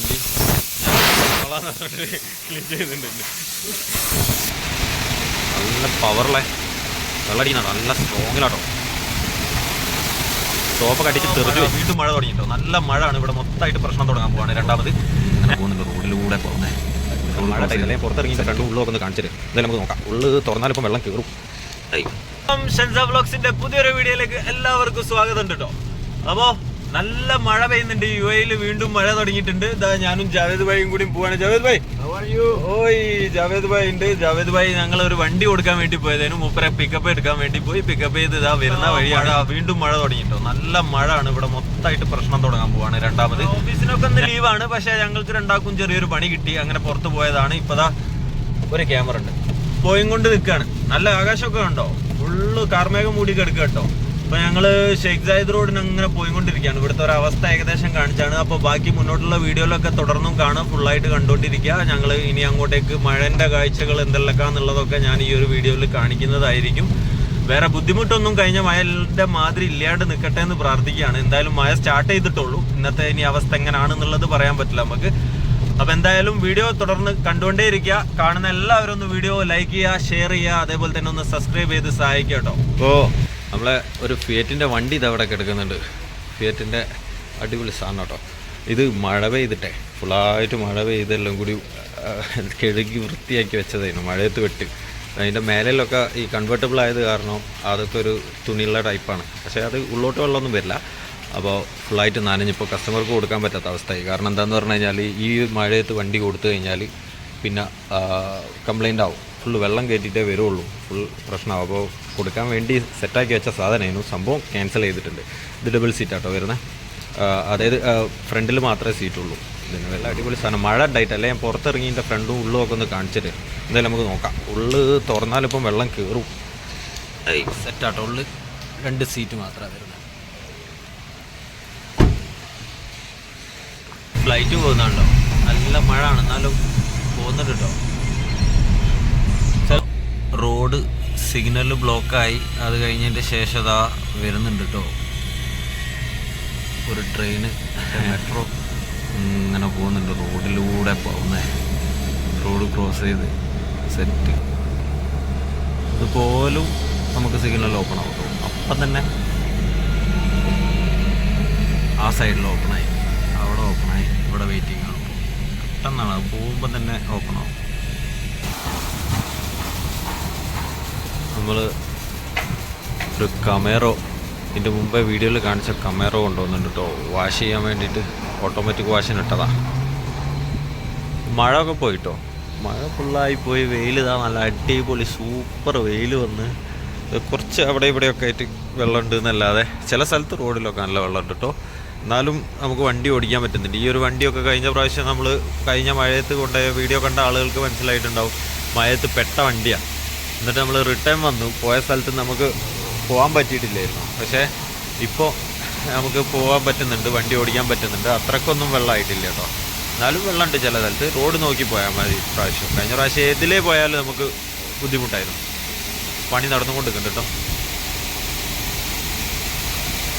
വണ്ടി. ക്ലീൻ ചെയ്യുന്നുണ്ട് നല്ല പവറിലെ വെള്ളടിക്കുന്നുണ്ടോ. നല്ല സ്ട്രോങ്ങിലാട്ടോ സോപ്പൊക്കെ അടിച്ച് തെറിച്ചു വീണ്ടും മഴ തുടങ്ങിട്ടോ. നല്ല മഴ ആണ് ഇവിടെ മൊത്തമായിട്ട് പ്രശ്നം തുടങ്ങാൻ പോവാണ് രണ്ടാമത്. അങ്ങനെ പോകുന്നുണ്ട്. റോഡിലൂടെ പോകുന്നത് മഴ ടൈമല്ലേ പുറത്തിറങ്ങി രണ്ടും ഉള്ളൊക്കെ ഒന്ന് കാണിച്ചിട്ട് എന്തായാലും നമുക്ക് നോക്കാം. ഉള്ളു തുറന്നാലിപ്പം വെള്ളം കയറും ഷെൻസ വ്ലോഗ്സിന്റെ പുതിയൊരു വീഡിയോയിലേക്ക് എല്ലാവർക്കും സ്വാഗതം ഉണ്ട് കേട്ടോ അപ്പോ നല്ല മഴ പെയ്യുന്നുണ്ട്. യു എയിൽ വീണ്ടും മഴ തുടങ്ങിയിട്ടുണ്ട്. ഇതാ ഞാനും ജാവേദ് ഭായിയും കൂടി പോവാണ്. ജാവേദ് ഭായ് ഓയ് ജാവേദ് ഭായ് ഉണ്ട്. ജാവേദ് ഭായ് ഞങ്ങൾ ഒരു വണ്ടി കൊടുക്കാൻ വേണ്ടി പോയതായിരുന്നു. മൂപ്പരെ പിക്കപ്പ് എടുക്കാൻ വേണ്ടി പോയി. പിക്കപ്പ് ചെയ്ത് ഇതാ വരുന്ന വഴിയാണ്. വീണ്ടും മഴ തുടങ്ങിയിട്ടോ. നല്ല മഴ ആണ് ഇവിടെ മൊത്തമായിട്ട് പ്രശ്നം തുടങ്ങാൻ പോവാണ് രണ്ടാമത്. ഓഫീസിനൊക്കെ ഒന്ന് ലീവാണ് പക്ഷെ ഞങ്ങൾക്ക് രണ്ടാക്കും ചെറിയൊരു പണി കിട്ടി. അങ്ങനെ പുറത്ത് പോയതാണ്. ഇപ്പതാ ഒരു ക്യാമറ ഉണ്ട്. പോയും കൊണ്ട് നിൽക്കാണ് നല്ല ആകാശമൊക്കെ ഉണ്ടോ ഫുള്ള് കാർമേഘം മൂടി കിടക്കുക കേട്ടോ അപ്പൊ ഞങ്ങൾ ഷെയ്ഖ് സായിദ് റോഡിന് അങ്ങനെ പോയിക്കൊണ്ടിരിക്കുകയാണ്. ഇവിടുത്തെ ഒരു അവസ്ഥ ഏകദേശം കാണിച്ചാണ്. അപ്പൊ ബാക്കി മുന്നോട്ടുള്ള വീഡിയോയിലൊക്കെ തുടർന്നും കാണാം. ഫുള്ളായിട്ട് കണ്ടുകൊണ്ടിരിക്കുക ഞങ്ങൾ ഇനി അങ്ങോട്ടേക്ക് മഴന്റെ കാഴ്ചകൾ എന്തെല്ലാക്കാന്നുള്ളതൊക്കെ ഞാൻ ഈ ഒരു വീഡിയോയിൽ കാണിക്കുന്നതായിരിക്കും. വേറെ ബുദ്ധിമുട്ടൊന്നും കഴിഞ്ഞ മഴയുടെ മാതിരി ഇല്ലാണ്ട് നിൽക്കട്ടെ എന്ന് പ്രാർത്ഥിക്കുകയാണ്. എന്തായാലും മഴ സ്റ്റാർട്ട് ചെയ്തിട്ടുള്ളൂ. ഇന്നത്തെ ഇനി അവസ്ഥ എങ്ങനെയാണെന്നുള്ളത് പറയാൻ പറ്റില്ല നമുക്ക്. അപ്പൊ എന്തായാലും വീഡിയോ തുടർന്ന് കണ്ടുകൊണ്ടേയിരിക്കുക. കാണുന്ന എല്ലാവരും ഒന്ന് വീഡിയോ ലൈക്ക് ചെയ്യുക ഷെയർ ചെയ്യുക. അതേപോലെ തന്നെ ഒന്ന് സബ്സ്ക്രൈബ് ചെയ്ത് സഹായിക്കുക കേട്ടോ. ഓ. നമ്മളെ ഒരു ഫിയറ്റിന്റെ വണ്ടി ഇത് അവിടെ കിടക്കുന്നുണ്ട്. ഫിയറ്റിന്റെ അടിപൊളി സാധനം കേട്ടോ. ഇത് മഴ പെയ്തിട്ടെ. ഫുള്ളായിട്ട് മഴ പെയ്തെല്ലാം കൂടി കഴുകി വൃത്തിയാക്കി വെച്ചതായിരുന്നു. മഴയത്ത് വെട്ടി. അതിന്റെ മേലിലൊക്കെ ഈ കൺവേർട്ടബിൾ ആയത് കാരണം അതൊക്കെ ഒരു തുണിയുള്ള ടൈപ്പാണ് പക്ഷേ അത് ഉള്ളോട്ട് വെള്ളമൊന്നും വരില്ല. അപ്പോൾ ഫുള്ളായിട്ട് നനഞ്ഞിപ്പോൾ കസ്റ്റമർക്ക് കൊടുക്കാൻ പറ്റാത്ത അവസ്ഥയായി. കാരണം എന്താണെന്ന് പറഞ്ഞു കഴിഞ്ഞാൽ ഈ മഴയത്ത് വണ്ടി കൊടുത്തു കഴിഞ്ഞാൽ പിന്നെ കംപ്ലൈന്റ് ആവും. ഫുള്ള് വെള്ളം കയറ്റിയിട്ടേ വരുള്ളൂ. ഫുൾ പ്രശ്നമാവും. അപ്പോൾ കൊടുക്കാൻ വേണ്ടി സെറ്റാക്കി വെച്ച സാധനമായിരുന്നു. സംഭവം ക്യാൻസൽ ചെയ്തിട്ടുണ്ട്. ഇത് ഡബിൾ സീറ്റാട്ടോ വരുന്നത് അതായത് ഫ്രണ്ടിൽ മാത്രമേ സീറ്റുള്ളൂ ഇതിന് നല്ല അടിപൊളി സാധനം. മഴ ഉണ്ടായിട്ട് അല്ലേ? ഞാൻ പുറത്തിറങ്ങി എന്റെ ഫ്രണ്ടും ഉള്ളും ഒക്കെ ഒന്ന് കാണിച്ചിട്ട് എന്തായാലും നമുക്ക് നോക്കാം. ഉള്ളു തുറന്നാലിപ്പം വെള്ളം കയറും സെറ്റാട്ടോ ഉള്ളു രണ്ട് സീറ്റ് മാത്രമേ വരുന്നത് ഫ്ലൈറ്റ് പോകുന്നുണ്ടോ നല്ല മഴ ആണ്. എന്നാലും പോകുന്നുണ്ട് കേട്ടോ. റോഡ് സിഗ്നൽ ബ്ലോക്കായി. അത് കഴിഞ്ഞതിന്റെ ശേഷം അതാ വരുന്നുണ്ട് കേട്ടോ ഒരു ട്രെയിന് മെട്രോ. ഇങ്ങനെ പോകുന്നുണ്ട്. റോഡിലൂടെ പോകുന്നത് റോഡ് ക്രോസ് ചെയ്ത് സെറ്റ് ഇതുപോലും നമുക്ക് സിഗ്നൽ ഓപ്പൺ ആവും കേട്ടോ അപ്പം തന്നെ ആ സൈഡിൽ ഓപ്പണായി അവിടെ ഓപ്പണായി ഇവിടെ വെയിറ്റിംഗ് ആണ്. പെട്ടെന്നാണ്. പോകുമ്പോൾ തന്നെ ഓപ്പൺ ആവും. നമ്മൾ ഒരു കമേറോ ഇതിന്റെ മുമ്പേ വീഡിയോയിൽ കാണിച്ച കമേറോ കൊണ്ടുവന്നിട്ടുണ്ട് കേട്ടോ വാഷ് ചെയ്യാൻ വേണ്ടിയിട്ട് ഓട്ടോമാറ്റിക് വാഷിന് ഇട്ടതാ. മഴ ഒക്കെ പോയിട്ടോ? മഴ ഫുള്ളായി പോയി. വെയിൽ ഇതാ നല്ല അടിപൊളി സൂപ്പർ വെയിൽ വന്ന്. കുറച്ച് അവിടെ ഇവിടെയൊക്കെ ആയിട്ട് വെള്ളമുണ്ട് എന്നല്ലാതെ ചില സ്ഥലത്ത് റോഡിലൊക്കെ നല്ല വെള്ളമുണ്ട് കേട്ടോ എന്നാലും നമുക്ക് വണ്ടി ഓടിക്കാൻ പറ്റുന്നുണ്ട്. ഈ ഒരു വണ്ടിയൊക്കെ കഴിഞ്ഞ പ്രാവശ്യം നമ്മൾ കഴിഞ്ഞ മഴയത്ത് കൊണ്ടുപോയ വീഡിയോ കണ്ട ആളുകൾക്ക് മനസ്സിലായിട്ടുണ്ടാവും. മഴയത്ത് പെട്ട വണ്ടിയാണ് എന്നിട്ട് നമ്മൾ റിട്ടേൺ വന്നു. പോയ സ്ഥലത്ത് നമുക്ക് പോകാൻ പറ്റിയിട്ടില്ലായിരുന്നു. പക്ഷേ ഇപ്പോൾ നമുക്ക് പോകാൻ പറ്റുന്നുണ്ട് വണ്ടി ഓടിക്കാൻ പറ്റുന്നുണ്ട്. അത്രക്കൊന്നും വെള്ളമായിട്ടില്ല കേട്ടോ. എന്നാലും വെള്ളമുണ്ട് ചില സ്ഥലത്ത്. റോഡ് നോക്കി പോയാൽ മതി പ്രാവശ്യം കഴിഞ്ഞ പ്രാവശ്യം ഏതിലേ പോയാലും നമുക്ക് ബുദ്ധിമുട്ടായിരുന്നു. പണി നടന്നുകൊണ്ടിരിക്കുന്നുണ്ട് കേട്ടോ.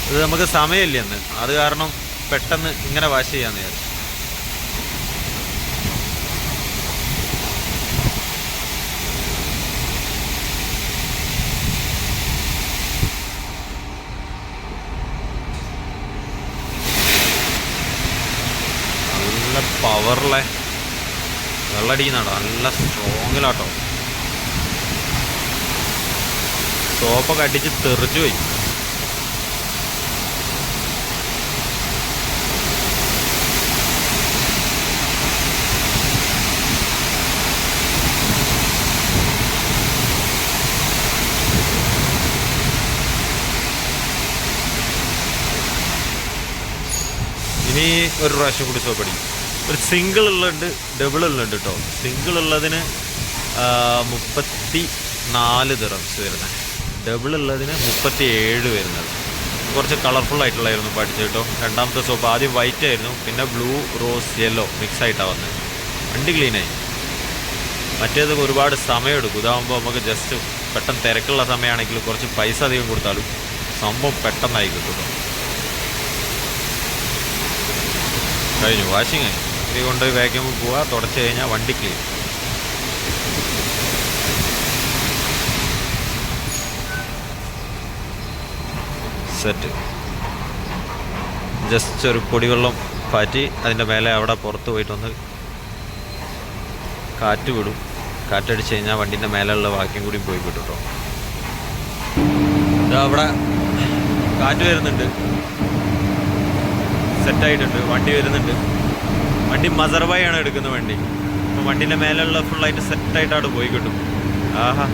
ഇത് നമുക്ക് സമയമില്ല എന്ന് അത് കാരണം പെട്ടെന്ന് ഇങ്ങനെ വാഷ് ചെയ്യാമെന്ന് വിചാരിച്ചു നല്ല പവറിലെ വെള്ളടിക്കുന്നുണ്ടോ? നല്ല സ്ട്രോങ്ങിലാട്ടോ സോപ്പൊക്കെ അടിച്ച് തെറിച്ചു പോയി. ഇനി ഒരു പ്രാവശ്യം കൂടി സോപ്പടി ഒരു സിംഗിൾ ഉള്ളുണ്ട് ഡബിൾ ഉള്ളുണ്ട് കേട്ടോ സിംഗിൾ ഉള്ളതിന് മുപ്പത്തി നാല് ദിറംസ് വരുന്നത് ഡബിൾ ഉള്ളതിന് മുപ്പത്തി ഏഴ് വരുന്നത്. കുറച്ച് കളർഫുൾ ആയിട്ടുള്ളായിരുന്നു പഠിച്ചത് കേട്ടോ രണ്ടാമത്തെ സോപ്പ് ആദ്യം വൈറ്റ് ആയിരുന്നു പിന്നെ ബ്ലൂ റോസ് യെല്ലോ മിക്സ് ആയിട്ടാണ് വന്നത് വണ്ടി ക്ലീനായി മറ്റേത് ഒരുപാട് സമയം എടുക്കും ഇതാകുമ്പോൾ നമുക്ക് ജസ്റ്റ് പെട്ടെന്ന് തിരക്കുള്ള സമയമാണെങ്കിൽ കുറച്ച് പൈസ അധികം കൊടുത്താലും സംഭവം പെട്ടെന്നായി കിട്ടും കഴിഞ്ഞു വാഷിംഗ് കഴിഞ്ഞു ഇത് കൊണ്ടുപോയി വാക്യൂം പോവുക തുടച്ച് കഴിഞ്ഞാൽ വണ്ടി ക്ലീൻ സെറ്റ് ജസ്റ്റ് ഒരു പൊടിവെള്ളം പാറ്റി അതിന്റെ മേലെ അവിടെ പുറത്ത് പോയിട്ടൊന്ന് കാറ്റ് വിടും. കാറ്റടിച്ച് കഴിഞ്ഞാൽ വണ്ടീന്റെ മേലെയുള്ള വാക്യം കൂടി പോയി കിട്ടും കേട്ടോ അവിടെ കാറ്റ് വരുന്നുണ്ട്. സെറ്റായിട്ടുണ്ട് വണ്ടി വരുന്നുണ്ട്. വണ്ടി മസർബായി ആണ് എടുക്കുന്ന വണ്ടി. അപ്പോൾ വണ്ടീന്റെ മേലെയുള്ള ഫുള്ളായിട്ട് സെറ്റായിട്ടാണ് പോയി കിട്ടും. ആഹാ.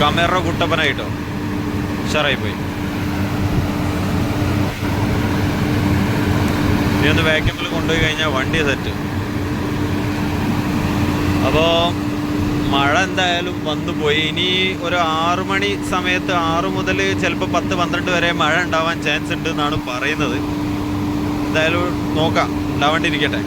കമേറ കുട്ടപ്പനായിട്ടോ? ഉഷാറായി പോയി. ഇനി ഒന്ന് വാക്യൂമിൽ കൊണ്ടുപോയി കഴിഞ്ഞാൽ വണ്ടി സെറ്റ് അപ്പോൾ മഴ എന്തായാലും വന്നു പോയി. ഇനി ഒരു ആറു മണി സമയത്ത് ആറു മുതൽ ചിലപ്പോൾ പത്ത് പന്ത്രണ്ട് വരെ മഴ ഉണ്ടാവാൻ ചാൻസ് ഉണ്ട് എന്നാണ് പറയുന്നത്. എന്തായാലും നോക്കാം. ഉണ്ടാവേണ്ടിയിരിക്കട്ടെ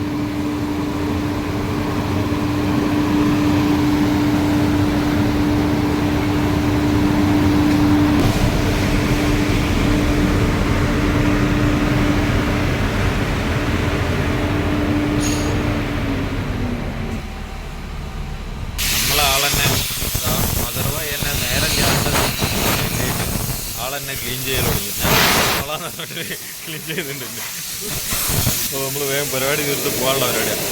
ആളെന്നെ ക്ലീൻ ചെയ്യൽ തുടങ്ങി ഞാൻ ക്ലീൻ ചെയ്യുന്നുണ്ട്. അപ്പോൾ നമ്മൾ വേഗം പരിപാടി തീർത്ത് പോകാനുള്ള പരിപാടിയാണ്